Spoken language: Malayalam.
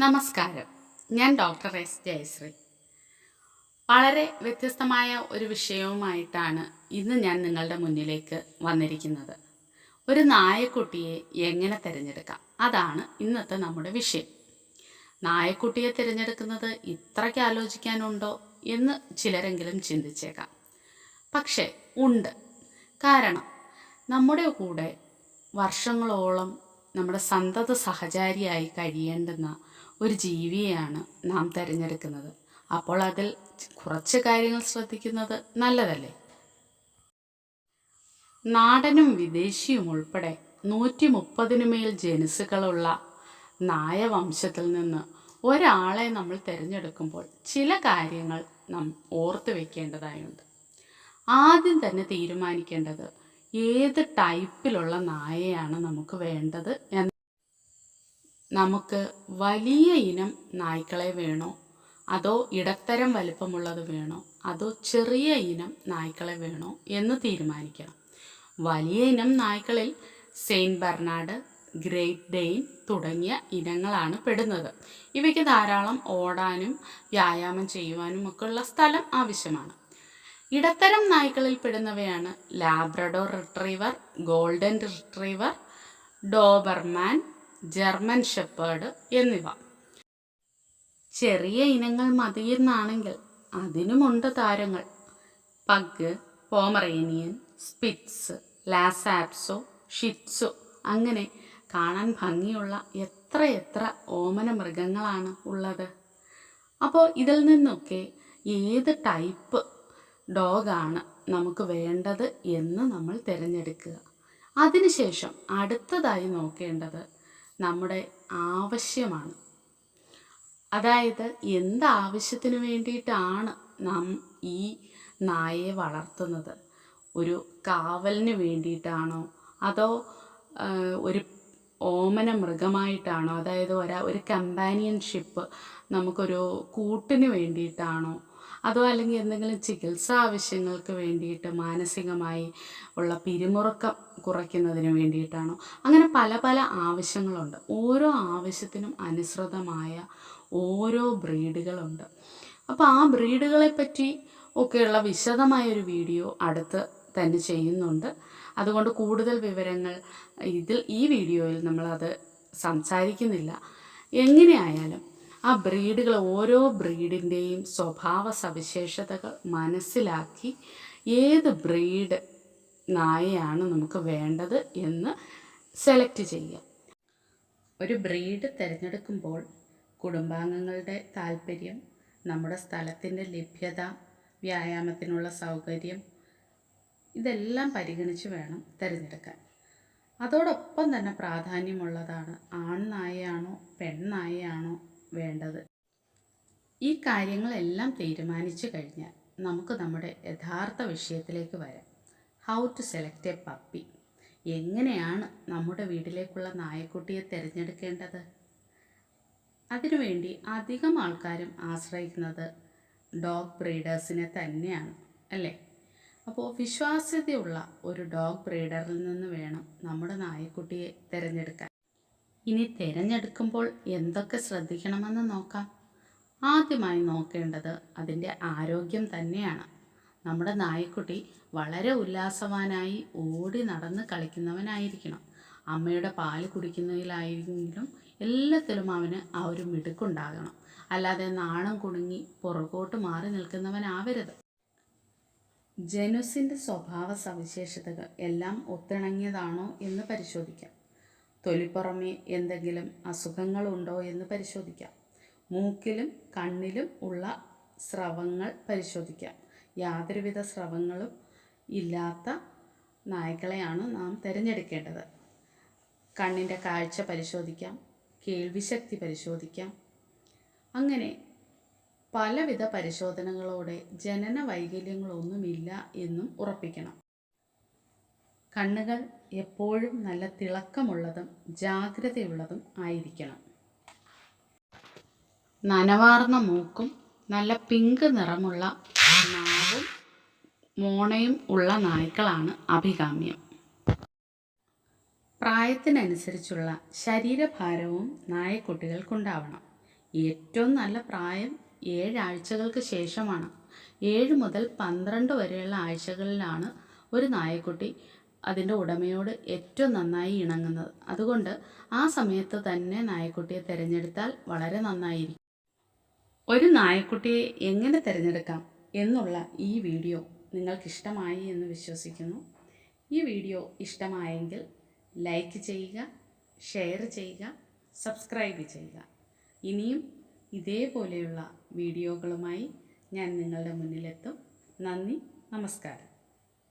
നമസ്കാരം. ഞാൻ ഡോക്ടർ എസ് ജയശ്രീ. വളരെ വ്യത്യസ്തമായ ഒരു വിഷയവുമായിട്ടാണ് ഇന്ന് ഞാൻ നിങ്ങളുടെ മുന്നിലേക്ക് വന്നിരിക്കുന്നത്. ഒരു നായക്കുട്ടിയെ എങ്ങനെ തിരഞ്ഞെടുക്കാം? അതാണ് ഇന്നത്തെ നമ്മുടെ വിഷയം. നായക്കുട്ടിയെ തിരഞ്ഞെടുക്കുന്നത് ഇത്രയ്ക്ക് ആലോചിക്കാനുണ്ടോ എന്ന് ചിലരെങ്കിലും ചിന്തിച്ചേക്കാം. പക്ഷേ ഉണ്ട്. കാരണം നമ്മുടെ കൂടെ വർഷങ്ങളോളം നമ്മുടെ സന്തത സഹചാരിയായി കഴിയേണ്ടുന്ന ഒരു ജീവിയെയാണ് നാം തിരഞ്ഞെടുക്കുന്നത്. അപ്പോൾ അതിൽ കുറച്ച് കാര്യങ്ങൾ ശ്രദ്ധിക്കുന്നത് നല്ലതല്ലേ? നാടനും വിദേശിയും ഉൾപ്പെടെ നൂറ്റി മുപ്പതിനു മേൽ ജനുസുകളുള്ള നായവംശത്തിൽ നിന്ന് ഒരാളെ നമ്മൾ തിരഞ്ഞെടുക്കുമ്പോൾ ചില കാര്യങ്ങൾ നാം ഓർത്ത് വെക്കേണ്ടതായുണ്ട്. ആദ്യം തന്നെ തീരുമാനിക്കേണ്ടത് ഏത് ടൈപ്പിലുള്ള നായയാണ് നമുക്ക് വേണ്ടത് എന്ന് നമുക്ക് വലിയ ഇനം നായ്ക്കളെ വേണോ? അതോ ഇടത്തരം വലിപ്പമുള്ളത് വേണോ? അതോ ചെറിയ ഇനം നായ്ക്കളെ വേണോ എന്ന് തീരുമാനിക്കണം. വലിയ ഇനം നായ്ക്കളിൽ സെയിന്റ് ബെർണാഡ് ഗ്രേറ്റ് ഡെയിൻ തുടങ്ങിയ ഇനങ്ങളാണ് പെടുന്നത്. ഇവയ്ക്ക് ധാരാളം ഓടാനും വ്യായാമം ചെയ്യുവാനും ഒക്കെയുള്ള സ്ഥലം ആവശ്യമാണ്. ഇടത്തരം നായ്ക്കളിൽ പെടുന്നവയാണ് Labrador retriever golden retriever Doberman German shepherd എന്നിവ. ചെറിയ ഇനങ്ങൾ മതിയെന്നാണെങ്കിൽ അതിനുമുണ്ട് താരങ്ങൾ. Pug Pomeranian spitz Lhasa Apso Shih Tzu. അങ്ങനെ കാണാൻ ഭംഗിയുള്ള എത്ര എത്ര ഓമന മൃഗങ്ങളാണ് ഉള്ളത്. അപ്പോൾ ഇതിൽ നിന്നൊക്കെ ഏത് ടൈപ്പ് ഡോഗാണ് നമുക്ക് വേണ്ടത് എന്ന് നമ്മൾ തിരഞ്ഞെടുക്കുക. അതിനുശേഷം അടുത്തതായി നോക്കേണ്ടത് നമ്മുടെ ആവശ്യമാണ്. അതായത് എന്ത് ആവശ്യത്തിന് വേണ്ടിയിട്ടാണ് നാം ഈ നായയെ വളർത്തുന്നത്? ഒരു കാവലിന് വേണ്ടിയിട്ടാണോ? അതോ ഒരു ഓമന മൃഗമായിട്ടാണോ അതായത് ഒരാ ഒരു കമ്പാനിയൻഷിപ്പ് നമുക്കൊരു കൂട്ടിന് വേണ്ടിയിട്ടാണോ? അതോ അല്ലെങ്കിൽ എന്തെങ്കിലും ചികിത്സാ ആവശ്യങ്ങൾക്ക് വേണ്ടിയിട്ട് മാനസികമായി ഉള്ള പിരിമുറുക്കം കുറയ്ക്കുന്നതിന് വേണ്ടിയിട്ടാണോ? അങ്ങനെ പല പല ആവശ്യങ്ങളുണ്ട്. ഓരോ ആവശ്യത്തിനും അനുസൃതമായ ഓരോ ബ്രീഡുകളുണ്ട്. അപ്പോൾ ആ ബ്രീഡുകളെ പറ്റി ഒക്കെയുള്ള വിശദമായൊരു വീഡിയോ അടുത്ത് തന്നെ ചെയ്യുന്നുണ്ട്. അതുകൊണ്ട് കൂടുതൽ വിവരങ്ങൾ ഇതിൽ ഈ വീഡിയോയിൽ നമ്മളത് സംസാരിക്കുന്നില്ല. എങ്ങനെയായാലും ആ ബ്രീഡുകൾ ഓരോ ബ്രീഡിന്റെയും സ്വഭാവ സവിശേഷതകൾ മനസ്സിലാക്കി ഏത് ബ്രീഡ് നായയാണ് നമുക്ക് വേണ്ടത് എന്ന് സെലക്ട് ചെയ്യുക. ഒരു ബ്രീഡ് തിരഞ്ഞെടുക്കുമ്പോൾ കുടുംബാംഗങ്ങളുടെ താല്പര്യം നമ്മുടെ സ്ഥലത്തിന്റെ ലഭ്യത വ്യായാമത്തിനുള്ള സൗകര്യം ഇതെല്ലാം പരിഗണിച്ച് വേണം തിരഞ്ഞെടുക്കാൻ. അതോടൊപ്പം തന്നെ പ്രാധാന്യമുള്ളതാണ് ആൺനായയാണോ പെൺനായയാണോ വേണ്ടത്. ഈ കാര്യങ്ങളെല്ലാം തീരുമാനിച്ചു കഴിഞ്ഞാൽ നമുക്ക് നമ്മുടെ യഥാർത്ഥ വിഷയത്തിലേക്ക് വരാം. How to select a puppy എങ്ങനെയാണ് നമ്മുടെ വീട്ടിലേക്കുള്ള നായക്കുട്ടിയെ തിരഞ്ഞെടുക്കേണ്ടത്? അതിനുവേണ്ടി അധികം ആൾക്കാരും ആശ്രയിക്കുന്നത് ഡോഗ് ബ്രീഡേഴ്സിനെ തന്നെയാണ് അല്ലേ? അപ്പോൾ വിശ്വാസ്യതയുള്ള ഒരു ഡോഗ് ബ്രീഡറിൽ നിന്ന് വേണം നമ്മുടെ നായക്കുട്ടിയെ തിരഞ്ഞെടുക്കാൻ. ഇനി തിരഞ്ഞെടുക്കുമ്പോൾ എന്തൊക്കെ ശ്രദ്ധിക്കണമെന്ന് നോക്കാം. ആദ്യമായി നോക്കേണ്ടത് അതിന്റെ ആരോഗ്യം തന്നെയാണ്. നമ്മുടെ നായ്ക്കുട്ടി വളരെ ഉല്ലാസവാനായി ഓടി നടന്ന് കളിക്കുന്നവനായിരിക്കണം. അമ്മയുടെ പാൽ കുടിക്കുന്നതിലായിരുന്നെങ്കിലും എല്ലാത്തിലും അവന് ആ ഒരു മിടുക്കുണ്ടാകണം. അല്ലാതെ നാണം കുടുങ്ങി പുറകോട്ട് മാറി നിൽക്കുന്നവനാവരുത്. ജനുസിന്റെ സ്വഭാവ സവിശേഷതകൾ എല്ലാം ഒത്തിണങ്ങിയതാണോ എന്ന് പരിശോധിക്കാം. തൊലിപ്പുറമേ എന്തെങ്കിലും അസുഖങ്ങളുണ്ടോ എന്ന് പരിശോധിക്കാം. മൂക്കിലും കണ്ണിലും ഉള്ള സ്രവങ്ങൾ പരിശോധിക്കാം. യാതൊരുവിധ സ്രവങ്ങളും ഇല്ലാത്ത നായ്ക്കളെയാണ് നാം തിരഞ്ഞെടുക്കേണ്ടത്. കണ്ണിന്റെ കാഴ്ച പരിശോധിക്കാം കേൾവിശക്തി പരിശോധിക്കാം. അങ്ങനെ പലവിധ പരിശോധനകളോടെ ജനന വൈകല്യങ്ങളൊന്നുമില്ല എന്നും ഉറപ്പിക്കണം. കണ്ണുകൾ എപ്പോഴും നല്ല തിളക്കമുള്ളതും ജാഗ്രതയുള്ളതും ആയിരിക്കണം. നനവാർന്ന മൂക്കും നല്ല പിങ്ക് നിറമുള്ള നാവും മോണയും ഉള്ള നായ്ക്കളാണ് അഭികാമ്യം. പ്രായത്തിനനുസരിച്ചുള്ള ശരീരഭാരവും നായക്കുട്ടികൾക്കുണ്ടാവണം. ഏറ്റവും നല്ല പ്രായം ഏഴാഴ്ചകൾക്ക് ശേഷമാണ്. ഏഴ് മുതൽ പന്ത്രണ്ട് വരെയുള്ള ആഴ്ചകളിലാണ് ഒരു നായക്കുട്ടി അതിന്റെ ഉടമയോട് ഏറ്റവും നന്നായി ഇണങ്ങുന്നത്. അതുകൊണ്ട് ആ സമയത്ത് തന്നെ നായക്കുട്ടിയെ തിരഞ്ഞെടുത്താൽ വളരെ നന്നായിരിക്കും. ഒരു നായക്കുട്ടിയെ എങ്ങനെ തിരഞ്ഞെടുക്കാം? എന്നുള്ള ഈ വീഡിയോ നിങ്ങൾക്കിഷ്ടമായി എന്ന് വിശ്വസിക്കുന്നു. ഈ വീഡിയോ ഇഷ്ടമായെങ്കിൽ ലൈക്ക് ചെയ്യുക ഷെയർ ചെയ്യുക സബ്സ്ക്രൈബ് ചെയ്യുക. ഇനിയും ഇതേപോലെയുള്ള വീഡിയോകളുമായി ഞാൻ നിങ്ങളുടെ മുന്നിലെത്തും. നന്ദി നമസ്കാരം.